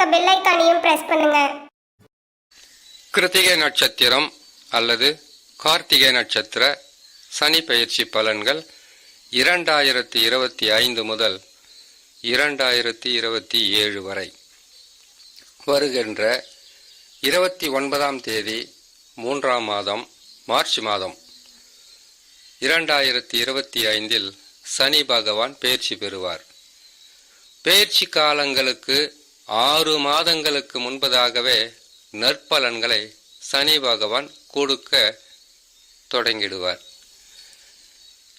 இருக்க பெல் ஐக்கானையும் பிரஸ் பண்ணுங்க. கிருத்திகை நட்சத்திரம் அல்லது கார்த்திகை நட்சத்திர சனி பயிற்சி பலன்கள் இரண்டாயிரத்தி இருபத்தி ஐந்து முதல் இரண்டாயிரத்தி இருபத்தி ஏழு வரை. வருகின்ற இருபத்தி ஒன்பதாம் தேதி மூன்றாம் மாதம் மார்ச் மாதம். இரண்டாயிரத்தி இருபத்தி ஐந்தில் சனி பகவான் பயிற்சி பெறுவார். பயிற்சி காலங்களுக்கு ஆறு மாதங்களுக்கு முன்பதாகவே நற்பலன்களை சனி பகவான் கொடுக்க தொடங்கிடுவார்.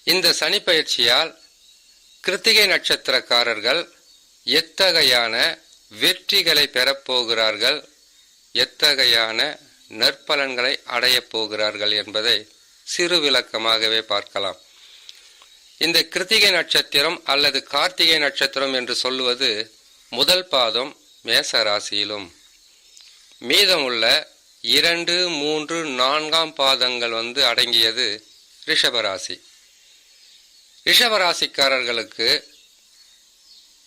இந்த சனி பயிற்சியால் கிருத்திகை நட்சத்திரக்காரர்கள் எத்தகையான வெற்றிகளை பெறப்போகிறார்கள் எத்தகையான நற்பலன்களை அடையப் போகிறார்கள் என்பதை சிறு விளக்கமாகவே பார்க்கலாம். இந்த கிருத்திகை நட்சத்திரம் அல்லது கார்த்திகை நட்சத்திரம் என்று சொல்லுவது முதல் பாதம் மேச ராசியிலும் மீதமுள்ள இரண்டு மூன்று நான்காம் பாதங்கள் வந்து அடங்கியது ரிஷபராசி. ரிஷபராசிக்காரர்களுக்கு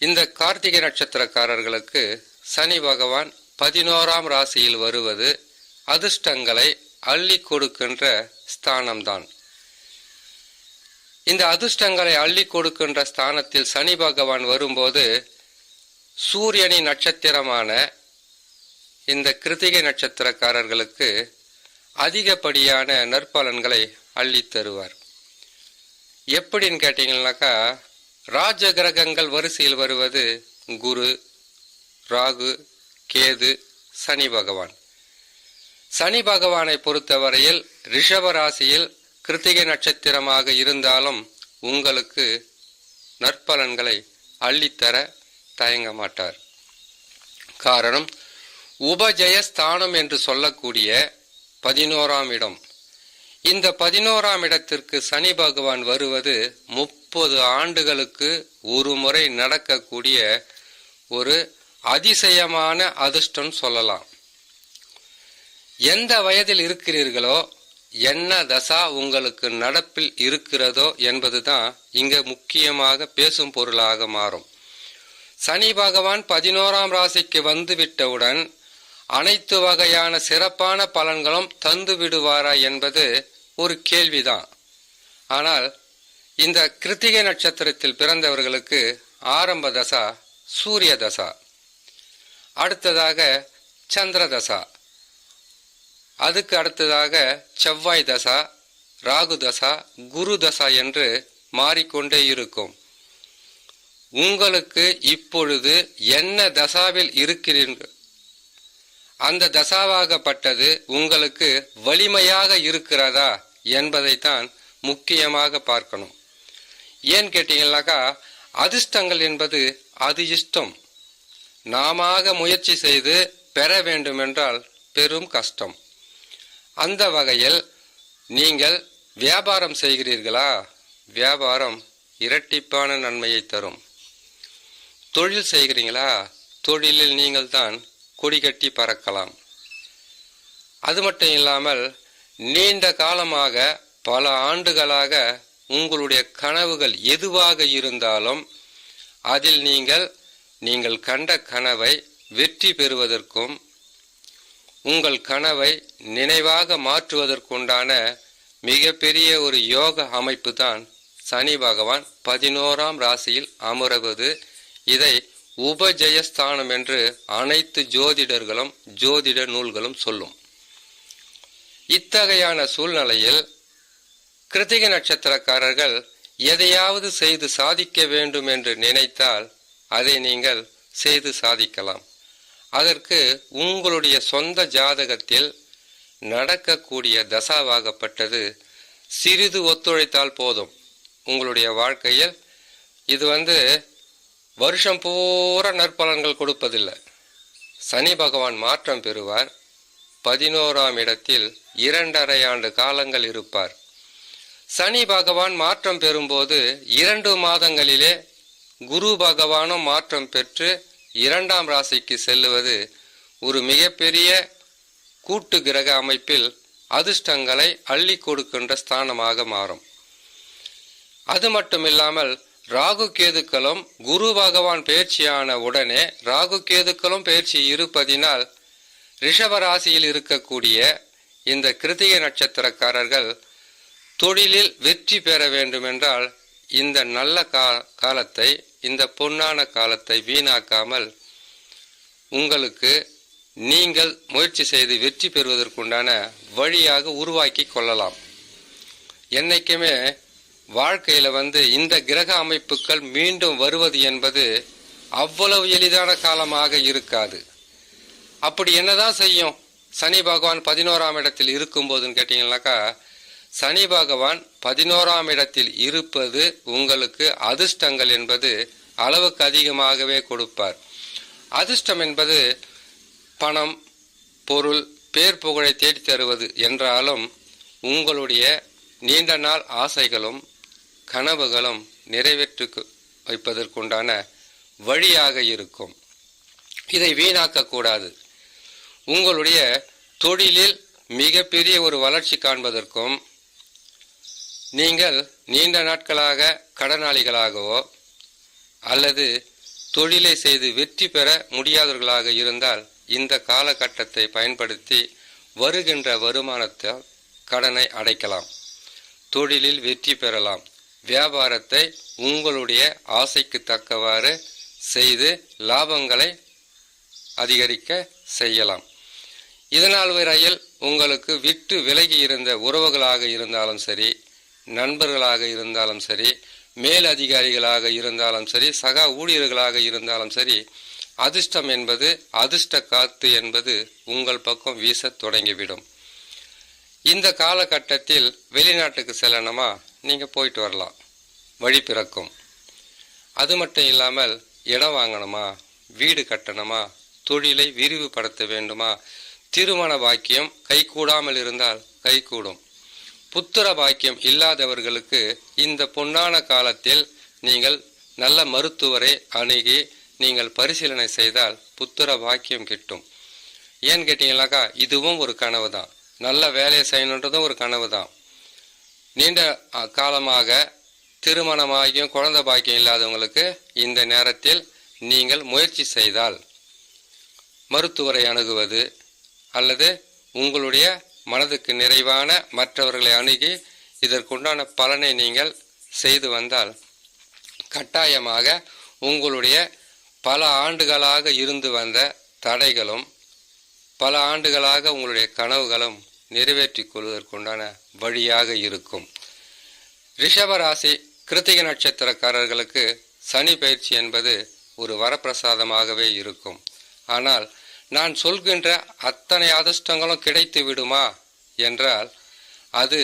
இந்த கார்த்திகை நட்சத்திரக்காரர்களுக்கு சனி பகவான் பதினோராம் ராசியில் வருவது அதிர்ஷ்டங்களை அள்ளி கொடுக்கின்ற ஸ்தானம்தான். இந்த அதிர்ஷ்டங்களை அள்ளி கொடுக்கின்ற ஸ்தானத்தில் சனி பகவான் வரும்போது சூரியனின் நட்சத்திரமான இந்த கிருத்திகை நட்சத்திரக்காரர்களுக்கு அதிகப்படியான நற்பலன்களை அள்ளி தருவார். எப்படின்னு கேட்டீங்கன்னாக்கா ராஜ கிரகங்கள் வரிசையில் வருவது குரு ராகு கேது சனி பகவான். சனி பகவானை பொறுத்தவரையில் ரிஷப ராசியில் கிருத்திகை நட்சத்திரமாக இருந்தாலும் உங்களுக்கு நற்பலன்களை அள்ளித்தர தயங்க மாட்டார். காரணம் உபஜயஸ்தானம் என்று சொல்லக்கூடிய பதினோராம் இடம். இந்த பதினோராம் இடத்திற்கு சனி பகவான் வருவது முப்பது ஆண்டுகளுக்கு ஒரு முறை நடக்கக்கூடிய ஒரு அதிசயமான அதிர்ஷ்டம் சொல்லலாம். எந்த வயதில் இருக்கிறீர்களோ என்ன தசா உங்களுக்கு நடப்பில் இருக்கிறதோ என்பதுதான் இங்க முக்கியமாக பேசும் பொருளாக மாறும். சனி பகவான் பதினோராம் ராசிக்கு வந்து விட்டவுடன் அனைத்து வகையான சிறப்பான பலன்களும் தந்து விடுவாரா என்பது ஒரு கேள்விதான். ஆனால் இந்த கிருத்திகை நட்சத்திரத்தில் பிறந்தவர்களுக்கு ஆரம்ப தசா சூரிய தசா அடுத்ததாக சந்திர தசா அதுக்கு அடுத்ததாக செவ்வாய் தசா ராகு தசா குரு தசா என்று மாறிக்கொண்டே இருக்கும். உங்களுக்கு இப்பொழுது என்ன தசாவில் இருக்கிறீர்கள்? அந்த தசாவாகப்பட்டது உங்களுக்கு வலிமையாக இருக்கிறதா என்பதைத்தான் முக்கியமாக பார்க்கணும். ஏன் கேட்டீங்கன்னாக்கா அதிர்ஷ்டங்கள் என்பது அது இஷ்டம். நாம முயற்சி செய்து பெற வேண்டுமென்றால் பெரும் கஷ்டம். அந்த வகையில் நீங்கள் வியாபாரம் செய்கிறீர்களா? வியாபாரம் இரட்டிப்பான நன்மையை தரும். தொழில் செய்கிறீங்களா? தொழிலில் நீங்கள் தான் கொடி கட்டி பறக்கலாம். அது மட்டும் இல்லாமல் நீண்ட காலமாக பல ஆண்டுகளாக உங்களுடைய கனவுகள் எதுவாக இருந்தாலும் அதில் நீங்கள் நீங்கள் கண்ட கனவை வெற்றி பெறுவதற்கும் உங்கள் கனவை நினைவாக மாற்றுவதற்குண்டான மிகப்பெரிய ஒரு யோக அமைப்பு தான் சனி பகவான் பதினோராம் ராசியில் அமருவது. இதை உபஜயஸ்தானம் என்று அனைத்து ஜோதிடர்களும் ஜோதிட நூல்களும் சொல்லும். இத்தகையான சூழ்நிலையில் கிருத்திக நட்சத்திரக்காரர்கள் எதையாவது செய்து சாதிக்க வேண்டும் என்று நினைத்தால் அதை நீங்கள் செய்து சாதிக்கலாம். அதற்கு உங்களுடைய சொந்த ஜாதகத்தில் நடக்கக்கூடிய தசாவாகப்பட்டது சிறிது ஒத்துழைத்தால் போதும். உங்களுடைய வாழ்க்கையில் இது வந்து வருஷம் பூரா நற்பலன்கள் கொடுப்பதில்லை. சனி பகவான் மாற்றம் பெறுவார். பதினோராம் இடத்தில் இரண்டரை ஆண்டு காலங்கள் இருப்பார். சனி பகவான் மாற்றம் பெறும்போது இரண்டு மாதங்களிலே குரு பகவானும் மாற்றம் பெற்று இரண்டாம் ராசிக்கு செல்லுவது ஒரு மிகப்பெரிய கூட்டு கிரக அமைப்பில் அதிர்ஷ்டங்களை அள்ளி கொடுக்கின்ற ஸ்தானமாக மாறும். அது மட்டுமில்லாமல் ராகு கேதுக்களும் குரு பகவான் பயிற்சியான உடனே ராகு கேதுக்களும் பயிற்சி இருப்பதினால் ரிஷப ராசியில் இருக்கக்கூடிய இந்த கிருத்திகை நட்சத்திரக்காரர்கள் தொழிலில் வெற்றி பெற வேண்டுமென்றால் இந்த நல்ல கா காலத்தை இந்த பொன்னான காலத்தை வீணாக்காமல் உங்களுக்கு நீங்கள் முயற்சி செய்து வெற்றி பெறுவதற்குண்டான வழியாக உருவாக்கி கொள்ளலாம். என்னைக்குமே வாழ்க்கையில வந்து இந்த கிரக அமைப்புகள் மீண்டும் வருவது என்பது அவ்வளவு எளிதான காலமாக இருக்காது. அப்படி என்னதான் செய்யும்? சனி பகவான் பதினோராம் இடத்தில் இருக்கும்போதுன்னு கேட்டீங்கன்னாக்கா சனி பகவான் பதினோராம் இடத்தில் இருப்பது உங்களுக்கு அதிர்ஷ்டங்கள் என்பது அளவுக்கு அதிகமாகவே கொடுப்பார். அதிர்ஷ்டம் என்பது பணம் பொருள் பேர் புகழை தேடித் தருவது என்றாலும் உங்களுடைய நீண்ட நாள் ஆசைகளும் கனவுகளும் நிறைவேற்று வைப்பதற்குண்டான வழியாக இருக்கும். இதை வீணாக்கக்கூடாது உங்களுடைய தொழிலில் மிகப்பெரிய ஒரு வளர்ச்சி காண்பதற்கும் நீங்கள் நீண்ட நாட்களாக கடனாளிகளாகவோ அல்லது தொழிலை செய்து வெற்றி பெற முடியாதவர்களாக இருந்தால் இந்த காலகட்டத்தை பயன்படுத்தி வருகின்ற வருமானத்தால் கடனை அடைக்கலாம். தொழிலில் வெற்றி பெறலாம். வியாபாரத்தை உங்களுடைய ஆசைக்கு தக்கவாறு செய்து லாபங்களை அதிகரிக்க செய்யலாம். இதனால் வரையில் உங்களுக்கு விட்டு விலகி இருந்த உறவுகளாக இருந்தாலும் சரி நண்பர்களாக இருந்தாலும் சரி மேல் அதிகாரிகளாக இருந்தாலும் சரி சக ஊழியர்களாக இருந்தாலும் சரி அதிர்ஷ்டம் என்பது அதிர்ஷ்ட காத்து என்பது உங்கள் பக்கம் வீசத் தொடங்கிவிடும். இந்த காலகட்டத்தில் வெளிநாட்டுக்கு செல்லணுமா? நீங்கள் போயிட்டு வரலாம். வழி பிறக்கும். அது மட்டும் இல்லாமல் இடம் வாங்கணுமா? வீடு கட்டணுமா? தொழிலை விரிவுபடுத்த வேண்டுமா? திருமண பாக்கியம் கைகூடாமல் இருந்தால் கைகூடும். புத்திர பாக்கியம் இல்லாதவர்களுக்கு இந்த பொன்னான காலத்தில் நீங்கள் நல்ல மருத்துவரை அணுகி நீங்கள் பரிசீலனை செய்தால் புத்திர பாக்கியம் கிட்டும். ஏன்னு கேட்டிங்கனாக்கா இதுவும் ஒரு கனவு தான் நல்ல வேலையை செய்யணுன்றதும் ஒரு கனவு தான் நீண்ட காலமாக திருமணமாகியும் குழந்தை பாக்கியம் இல்லாதவங்களுக்கு இந்த நேரத்தில் நீங்கள் முயற்சி செய்தால் மருத்துவரை அணுகுவது அல்லது உங்களுடைய மனதுக்கு நிறைவான மற்றவர்களை அணுகி இதற்குண்டான பலனை நீங்கள் செய்து வந்தால் கட்டாயமாக உங்களுடைய பல ஆண்டுகளாக இருந்து வந்த தடைகளும் பல ஆண்டுகளாக உங்களுடைய கனவுகளும் நிறைவேற்றிக் கொள்வதற்குண்டான வழியாக இருக்கும். ரிஷபராசி கிருத்திக நட்சத்திரக்காரர்களுக்கு சனி பயிற்சி என்பது ஒரு வரப்பிரசாதமாகவே இருக்கும். ஆனால் நான் சொல்கின்ற அத்தனை அதிர்ஷ்டங்களும் கிடைத்து விடுமா என்றால் அது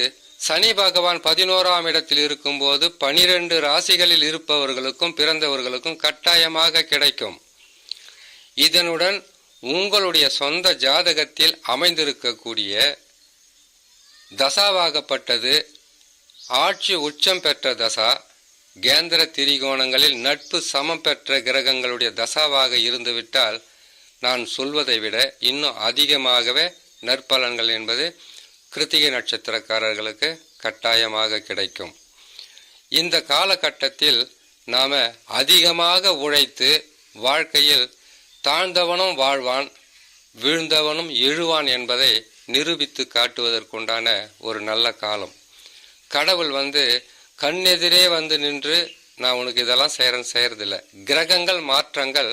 சனி பகவான் பதினோராம் இடத்தில் இருக்கும்போது பனிரெண்டு ராசிகளில் இருப்பவர்களுக்கும் பிறந்தவர்களுக்கும் கட்டாயமாக கிடைக்கும். இதனுடன் உங்களுடைய சொந்த ஜாதகத்தில் அமைந்திருக்கக்கூடிய தசாவாகப்பட்டது. ஆட்சி உச்சம் பெற்ற தசா கேந்திர திரிகோணங்களில் நட்பு சமம் பெற்ற கிரகங்களுடைய தசாவாக இருந்துவிட்டால் நான் சொல்வதை விட இன்னும் அதிகமாகவே நற்பலன்கள் என்பது கிருத்திகை நட்சத்திரக்காரர்களுக்கு கட்டாயமாக கிடைக்கும். இந்த காலகட்டத்தில் நாம் அதிகமாக உழைத்து வாழ்க்கையில் தாழ்ந்தவனும் வாழ்வான் வீழ்ந்தவனும் எழுவான் என்பதை நிரூபித்து காட்டுவதற்குண்டான ஒரு நல்ல காலம். கடவுள் வந்து கண்ணெதிரே வந்து நின்று நான் உனக்கு இதெல்லாம் செய்கிறேன் செய்கிறதில்ல கிரகங்கள் மாற்றங்கள்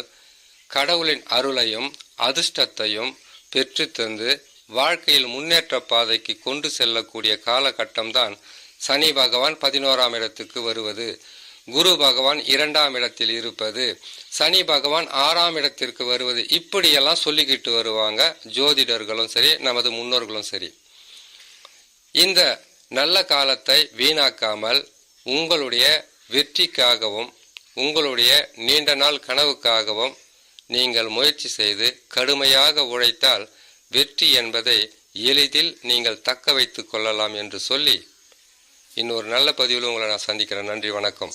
கடவுளின் அருளையும் அதிர்ஷ்டத்தையும் பெற்று தந்து வாழ்க்கையில் முன்னேற்ற பாதைக்கு கொண்டு செல்லக்கூடிய காலகட்டம்தான் சனி பகவான் பதினோராம் இடத்துக்கு வருவது. குரு பகவான் இரண்டாம் இடத்தில் இருப்பது சனி பகவான் ஆறாம் இடத்திற்கு வருவது இப்படியெல்லாம் சொல்லிக்கிட்டு வருவாங்க ஜோதிடர்களும் சரி நமது முன்னோர்களும் சரி. இந்த நல்ல காலத்தை வீணாக்காமல் உங்களுடைய வெற்றிக்காகவும் உங்களுடைய நீண்ட நாள் கனவுக்காகவும் நீங்கள் முயற்சி செய்து கடுமையாக உழைத்தால் வெற்றி என்பதை எளிதில் நீங்கள் தக்க வைத்து கொள்ளலாம் என்று சொல்லி இன்னொரு நல்ல பதிவில் உங்களை நான் சந்திக்கிறேன். நன்றி வணக்கம்.